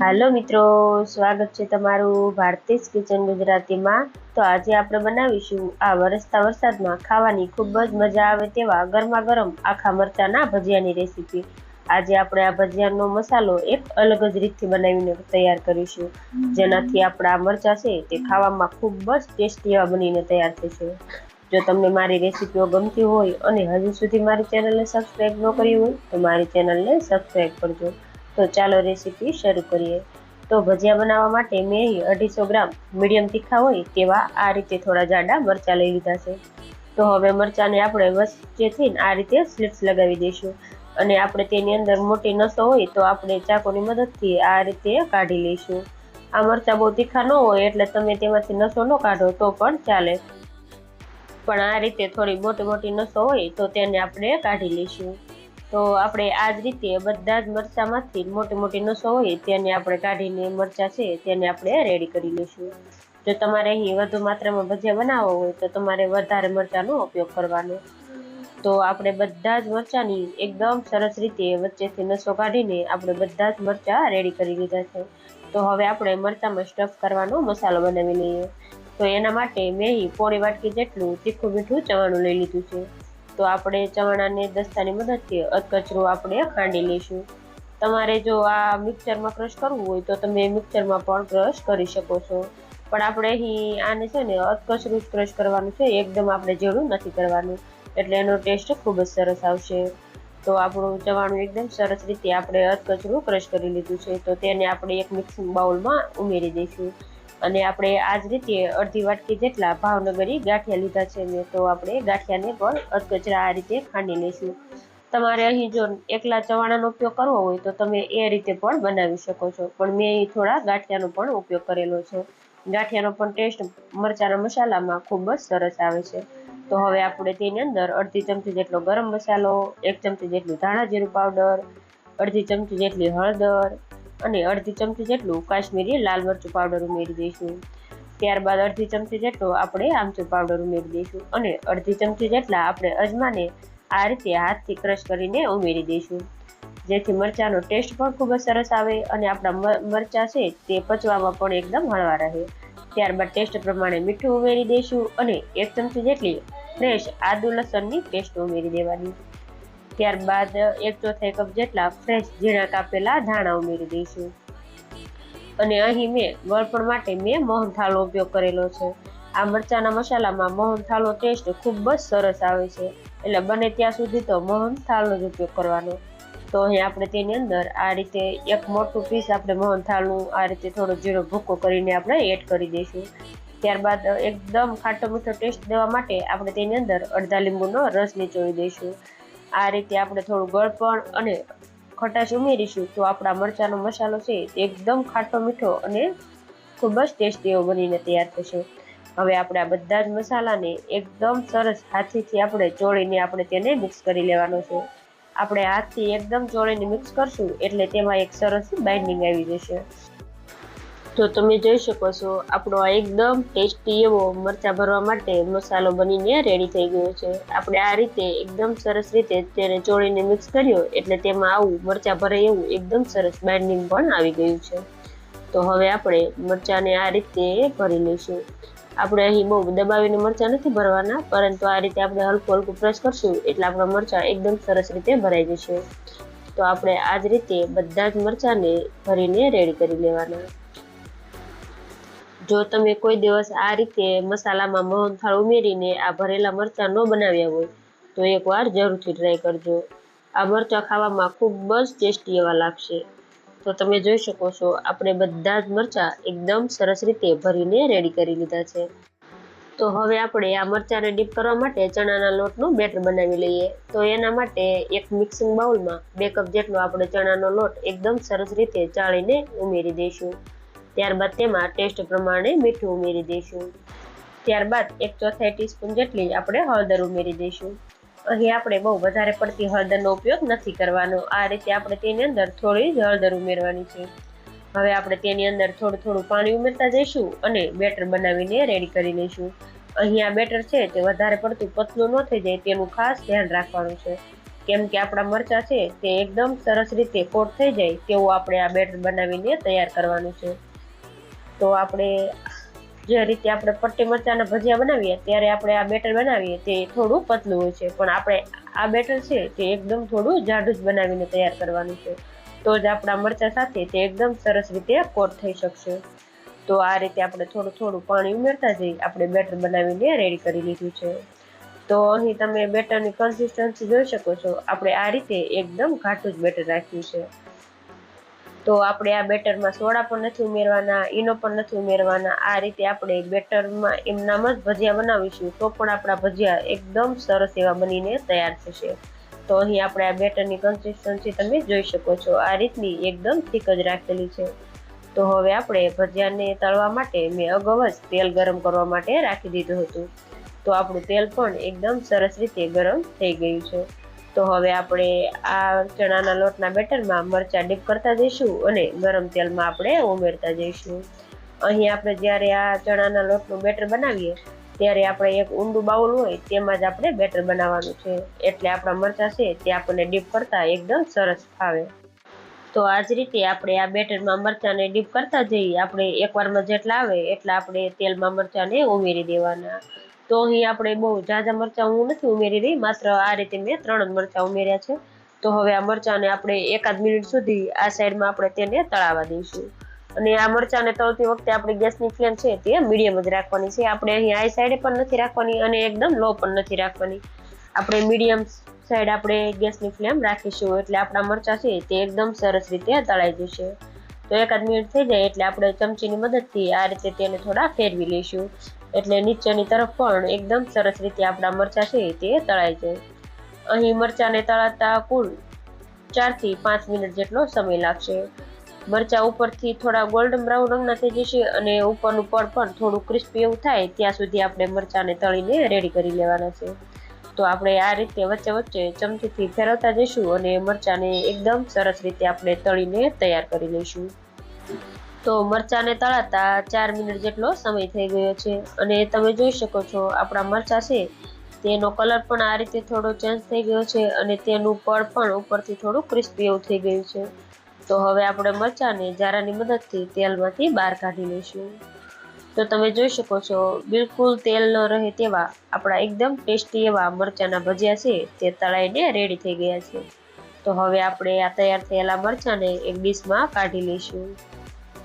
હાલો મિત્રો, સ્વાગત છે તમારું ભારતીસ કિચન ગુજરાતીમાં. તો આજે આપણે બનાવીશું આ વરસતા વરસાદમાં ખાવાની ખૂબ જ મજા આવે તેવા ગરમા ગરમ આખા મરચાના ભજીયાની રેસીપી. આજે આપણે આ ભજીયાનો મસાલો એક અલગ જ રીતથી બનાવીને તૈયાર કરીશું. જેનાથી આપણા આ મરચા છે તે ખાવામાં ખૂબ જ ટેસ્ટી એવા બનીને તૈયાર થશે જો તમને મારી રેસીપીઓ ગમતી હોય અને હજુ સુધી મારી ચેનલને સબસ્ક્રાઈબ ન કરી હોય, તો મારી ચેનલને સબસ્ક્રાઈબ કરજો. તો ચાલો રેસીપી શરૂ કરીએ. તો ભજીયા બનાવવા માટે મેં અહીં અઢીસો ગ્રામ મીડિયમ તીખા હોય તેવા આ રીતે થોડા જાડા મરચાં લઈ લીધા છે. તો હવે મરચાંને આપણે વચ્ચેથી આ રીતે સ્લિટ્સ લગાવી દઈશું. અને આપણે તેની અંદર મોટી નસો હોય તો આપણે ચાકુની મદદથી આ રીતે કાઢી લઈશું. આ મરચાં બહુ તીખા ન હોય એટલે તમે તેમાંથી નસો ન કાઢો તો પણ ચાલે. પણ આ રીતે થોડી મોટી મોટી નસો હોય તો તેને આપણે કાઢી લઈશું. તો આપણે આ જ રીતે બધા જ મરચાંમાંથી મોટી મોટી નસો હોય તેને આપણે કાઢીને મરચાં છે તેને આપણે રેડી કરી લઈશું. જો તમારે અહીં વધુ માત્રામાં ભજીયા બનાવવા હોય તો તમારે વધારે મરચાંનો ઉપયોગ કરવાનો. તો આપણે બધા જ મરચાંની એકદમ સરસ રીતે વચ્ચેથી નસો કાઢીને આપણે બધા જ મરચાં રેડી કરી લીધા છે. તો હવે આપણે મરચાંમાં સ્ટફ કરવાનો મસાલો બનાવી લઈએ. તો એના માટે મેં પોણી વાટકી જેટલું તીખું મીઠું ચવાણું લઈ લીધું છે. તો આપણે ચવાણાને દસ્તાની મદદથી અધકચરું આપણે ખાંડી લઈશું. તમારે જો આ મિક્સરમાં ક્રશ કરવું હોય તો તમે મિક્સરમાં પણ ક્રશ કરી શકો છો. પણ આપણે અહીં આને છે ને અધકચરું જ ક્રશ કરવાનું છે, એકદમ આપણે ઝીણું નથી કરવાનું. એટલે એનો ટેસ્ટ ખૂબ જ સરસ આવશે. તો આપણું ચવાણું એકદમ સરસ રીતે આપણે અધકચરું ક્રશ કરી લીધું છે. તો તેને આપણે એક મિક્સિંગ બાઉલમાં ઉમેરી દઈશું. અને આપણે આ જ રીતે અડધી વાટકી જેટલા ભાવનગરી ગાંઠિયા લીધા છે મેં તો આપણે ગાંઠિયાને પણ અધકચરા આ રીતે ખાંડી લઈશું. તમારે અહીં જો એકલા ચવાણાનો ઉપયોગ કરવો હોય તો તમે એ રીતે પણ બનાવી શકો છો. પણ મેં અહીં થોડા ગાંઠિયાનો પણ ઉપયોગ કરેલો છે. ગાંઠિયાનો પણ ટેસ્ટ મરચાના મસાલામાં ખૂબ જ સરસ આવે છે. તો હવે આપણે તેની અંદર અડધી ચમચી જેટલો ગરમ મસાલો, એક ચમચી જેટલું ધાણા જીરું પાવડર, અડધી ચમચી જેટલી હળદર અને અડધી ચમચી જેટલું કાશ્મીરી લાલ મરચું પાવડર ઉમેરી દઈશું. ત્યારબાદ અડધી ચમચી જેટલો આપણે આમચૂર પાવડર ઉમેરી દઈશું અને અડધી ચમચી જેટલા આપણે અજમાને આ રીતે હાથથી ક્રશ કરીને ઉમેરી દઈશું. જેથી મરચાંનો ટેસ્ટ પણ ખૂબ જ સરસ આવે અને આપણા મરચાં છે તે પચવામાં પણ એકદમ હળવા રહે. ત્યારબાદ ટેસ્ટ પ્રમાણે મીઠું ઉમેરી દઈશું અને એક ચમચી જેટલી ફ્રેશ આદુ લસણની પેસ્ટ ઉમેરી દેવાની. ત્યારબાદ એક ચોથાઈ કપ જેટલા ફ્રેશ ઝીણા કાપેલા ધાણા ઉમેરી દઈશું. અને અહીં મેં ગળપણ માટે મેં મોહનથાળનો ઉપયોગ કરેલો છે. આ મરચાના મસાલામાં મોહનથાળનો ટેસ્ટ ખૂબ જ સરસ આવે છે. એટલે બને ત્યાં સુધી તો મોહનથાળનો જ ઉપયોગ કરવાનો. તો અહીં આપણે તેની અંદર આ રીતે એક મોટું પીસ આપણે મોહનથાળનું આ રીતે થોડો જીરો ભૂકો કરીને આપણે એડ કરી દઈશું. ત્યારબાદ એકદમ ખાટો મીઠો ટેસ્ટ દેવા માટે આપણે તેની અંદર અડધા લીંબુનો રસ નીચોવી દઈશું. આ રીતે આપણે થોડું ગળપણ અને ખટાશ ઉમેરીશું તો આપણા મરચાંનો મસાલો છે એકદમ ખાટો, મીઠો અને ખૂબ જ ટેસ્ટી એવો બનીને તૈયાર થશે. હવે આપણે આ બધા જ મસાલાને એકદમ સરસ હાથીથી આપણે ચોળીને આપણે તેને મિક્સ કરી લેવાનો છે. આપણે હાથથી એકદમ ચોળીને મિક્સ કરશું એટલે તેમાં એક સરસ બાઇન્ડિંગ આવી જશે. તો તમે જોઈ શકો છો, આપણો આ એકદમ ટેસ્ટી એવો મરચાં ભરવા માટે મસાલો બનીને રેડી થઈ ગયો છે. આપણે આ રીતે એકદમ સરસ રીતે તેને ચોળીને મિક્સ કર્યો, એટલે તેમાં આવું મરચાં ભરે એવું એકદમ સરસ બાઇન્ડિંગ પણ આવી ગયું છે. તો હવે આપણે મરચાંને આ રીતે ભરી લઈશું. આપણે અહીં બહુ દબાવીને મરચાં નથી ભરવાના, પરંતુ આ રીતે આપણે હલકું હલકું પ્રેસ કરશું, એટલે આપણા મરચાં એકદમ સરસ રીતે ભરાઈ જશે. તો આપણે આ જ રીતે બધા જ મરચાંને ભરીને રેડી કરી લેવાના. જો તમે કોઈ દિવસ આ રીતે મસાલામાં મોહનથાળ ઉમેરીને આ ભરેલા મરચાં ન બનાવ્યા હોય, તો એકવાર જરૂરથી ટ્રાય કરજો. આ મરચાં ખાવામાં ખૂબ જ ટેસ્ટી એવા લાગશે. તો તમે જોઈ શકો છો, આપણે બધા જ મરચાં એકદમ સરસ રીતે ભરીને રેડી કરી લીધા છે. તો હવે આપણે આ મરચાંને ડીપ કરવા માટે ચણાના લોટનું બેટર બનાવી લઈએ. તો એના માટે એક મિક્સિંગ બાઉલમાં બે કપ જેટલો આપણે ચણાનો લોટ એકદમ સરસ રીતે ચાળીને ઉમેરી દઈશું. ત્યારબાદ તેમાં ટેસ્ટ પ્રમાણે મીઠું ઉમેરી દઈશું. ત્યારબાદ એક ચોથાઈ ટીસ્પૂન જેટલી આપણે હળદર ઉમેરી દઈશું. અહીં આપણે બહુ વધારે પડતી હળદરનો ઉપયોગ નથી કરવાનો. આ રીતે આપણે તેની અંદર થોડી જ હળદર ઉમેરવાની છે. હવે આપણે તેની અંદર થોડું થોડું પાણી ઉમેરતા જઈશું અને બેટર બનાવીને રેડી કરી લઈશું. અહીં આ બેટર છે તે વધારે પડતું પતલું ન થઈ જાય તેનું ખાસ ધ્યાન રાખવાનું છે. કેમ કે આપણા મરચાં છે તે એકદમ સરસ રીતે કોટ થઈ જાય તેવું આપણે આ બેટર બનાવીને તૈયાર કરવાનું છે. તો આપણે જે રીતે આપણે પટ્ટી મરચાંના ભજીયા બનાવીએ, ત્યારે આપણે આ બેટર બનાવીએ તે થોડું પતલું હોય છે. પણ આપણે આ બેટર છે તે એકદમ થોડું જાડું જ બનાવીને તૈયાર કરવાનું છે. તો જ આપણા મરચાં સાથે તે એકદમ સરસ રીતે કોટ થઈ શકશે. તો આ રીતે આપણે થોડું થોડું પાણી ઉમેરતા જઈ આપણે બેટર બનાવીને રેડી કરી લીધું છે. તો અહીં તમે બેટરની કન્સિસ્ટન્સી જોઈ શકો છો. આપણે આ રીતે એકદમ ઘાટું જ બેટર રાખ્યું છે. તો આપણે આ બેટરમાં સોડા પણ નથી ઉમેરવાના, ઈનો પણ નથી ઉમેરવાના. આ રીતે આપણે બેટરમાં એમનામ જ ભજીયા બનાવીશું, તો પણ આપણા ભજીયા એકદમ સરસ એવા બનીને તૈયાર થશે. તો અહીં આપણે આ બેટરની કન્સિસ્ટન્સી તમે જોઈ શકો છો. આ રીતની એકદમ થીક જ રાખેલી છે. તો હવે આપણે ભજીયાને તળવા માટે મેં અગાઉ જ તેલ ગરમ કરવા માટે રાખી દીધું હતું. તો આપણું તેલ પણ એકદમ સરસ રીતે ગરમ થઈ ગયું છે. તો હવે આપણે આ ચણાના લોટના બેટરમાં મરચાં ડીપ કરતા જઈશું અને ગરમ તેલમાં આપણે ઉમેરતા જઈશું. અહીં આપણે જ્યારે આ ચણાના લોટનું બેટર બનાવીએ, ત્યારે આપણે એક ઊંડું બાઉલ હોય તેમાં જ આપણે બેટર બનાવવાનું છે. એટલે આપણા મરચાં છે તે આપણને ડીપ કરતા એકદમ સરસ ફાવે તો આ જ રીતે આપણે આ બેટરમાં મરચાંને ડીપ કરતા જઈએ આપણે એકવારમાં જેટલા આવે એટલા આપણે તેલમાં મરચાંને ઉમેરી દેવાના. તો અહીં આપણે બહુ ઝાઝા મરચાં હું નથી ઉમેરી રહી, માત્ર આ રીતે મેં ત્રણ જ મરચાં ઉમેર્યા છે. તો હવે આ મરચાંને આપણે એકાદ મિનિટ સુધી આ સાઈડમાં આપણે તેને તળાવવા દઈશું. અને આ મરચાંને તળતી વખતે આપણે ગેસની ફ્લેમ છે તે મીડિયમ જ રાખવાની છે. આપણે અહીં આ સાઈડે પણ નથી રાખવાની અને એકદમ લો પણ નથી રાખવાની. આપણે મીડિયમ સાઈડ આપણે ગેસની ફ્લેમ રાખીશું એટલે આપણા મરચાં છે તે એકદમ સરસ રીતે તળાઈ જશે. તો એકાદ મિનિટ થઈ જાય એટલે આપણે ચમચીની મદદથી આ રીતે તેને થોડા ફેરવી લઈશું. એટલે નીચેની તરફ પણ એકદમ સરસ રીતે આપણા મરચાં છે તે તળાય જાય અહીં મરચાંને તળાતા કુલ ચારથી પાંચ મિનિટ જેટલો સમય લાગશે. મરચાં ઉપરથી થોડા ગોલ્ડન બ્રાઉન રંગના થઈ જશે અને ઉપરનું પડ પણ થોડું ક્રિસ્પી એવું થાય ત્યાં સુધી આપણે મરચાંને તળીને રેડી કરી લેવાના છે. તો આપણે આ રીતે વચ્ચે વચ્ચે ચમચીથી ફેરવતા જઈશું અને મરચાંને એકદમ સરસ રીતે આપણે તળીને તૈયાર કરી લઈશું. તો મરચાંને તળાતા ચાર મિનિટ જેટલો સમય થઈ ગયો છે. અને તમે જોઈ શકો છો, આપણા મરચાં છે, તેનો કલર પણ આ રીતે થોડો ચેન્જ થઈ ગયો છે અને તેનું પડ પણ ઉપરથી થોડું ક્રિસ્પી એવું થઈ ગયું છે. તો હવે આપણે મરચાંને જારાની મદદથી તેલમાંથી બહાર કાઢી લઈશું. તો તમે જોઈ શકો છો, બિલકુલ તેલ ન રહે તેવા આપણા એકદમ ટેસ્ટી એવા મરચાંના ભજીયા છે, તે તળાઈને રેડી થઈ ગયા છે. તો હવે આપણે આ તૈયાર થયેલા મરચાંને એક ડીશમાં કાઢી લઈશું.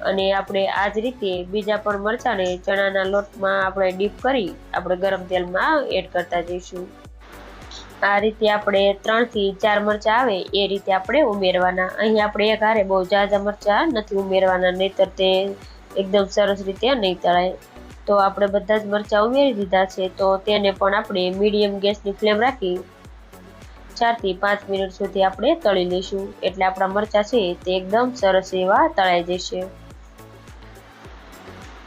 અને આપણે આ જ રીતે બીજા પણ મરચાંને ચણાના લોટમાં આપણે ડીપ કરી આપણે ગરમ તેલમાં એડ કરતા જઈશું. આ રીતે આપણે ત્રણથી ચાર મરચાં આવે એ રીતે આપણે ઉમેરવાના. અહીં આપણે એક હારે બહુ ઝાઝા મરચાં નથી ઉમેરવાના, નહીતર તે એકદમ સરસ રીતે નહીં તળાય. તો આપણે બધા જ મરચાં ઉમેરી દીધા છે, તો તેને પણ આપણે મીડિયમ ગેસની ફ્લેમ રાખી ચારથી પાંચ મિનિટ સુધી આપણે તળી લઈશું. એટલે આપણા મરચાં છે તે એકદમ સરસ એવા તળાઈ જશે.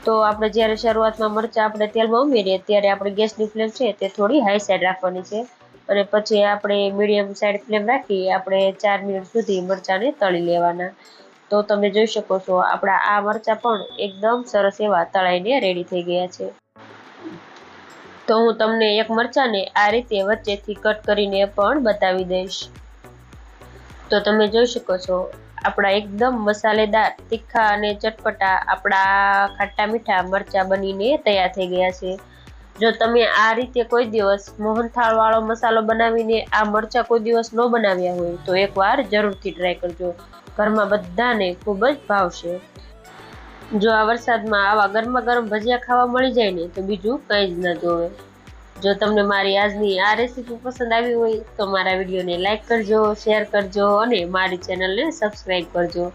તો આપણે જ્યારે શરૂઆતમાં મરચાં આપણે તેલમાં ઉમેરીએ, ત્યારે આપણે ગેસની ફ્લેમ છે તે થોડી હાઈ સાઈડ રાખવાની છે. અને પછી આપણે મીડિયમ સાઈડ ફ્લેમ રાખી આપણે ચાર મિનિટ સુધી મરચાંને તળી લેવાના. તો તમે જોઈ શકો છો, આપણા આ મરચાં પણ એકદમ સરસ એવા તળાઈને રેડી થઈ ગયા છે. તો હું તમને એક મરચાંને આ રીતે વચ્ચેથી કટ કરીને પણ બતાવી દઈશ. તો તમે જોઈ શકો છો આપણા એકદમ મસાલેદાર, તીખા અને ચટપટા આપણા ખાટા મીઠા મરચાં બનીને તૈયાર થઈ ગયા છે. જો તમે આ રીતે કોઈ દિવસ મોહનથાળવાળો મસાલો બનાવીને આ મરચાં કોઈ દિવસ ન બનાવ્યા હોય, તો એકવાર જરૂરથી ટ્રાય કરજો. ઘરમાં બધાને ખૂબ જ ભાવશે જો આ વરસાદમાં આવા ગરમા ગરમ ભજીયા ખાવા મળી જાય ને, તો બીજું કંઈ જ ન જોવે. જો તમને મારી આજની આ રેસીપી પસંદ આવી હોય, તો મારા વિડીયોને લાઇક કરજો શેર કરજો અને મારી ચેનલને સબસ્ક્રાઈબ કરજો.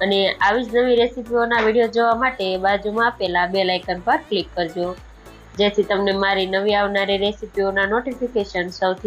અને આવી જ નવી રેસીપીઓના વીડિયો જોવા માટે બાજુમાં આપેલા બે લાઇકન પર ક્લિક કરજો. જેથી તમને મારી નવી આવનારી રેસીપીઓના નોટિફિકેશન સૌથી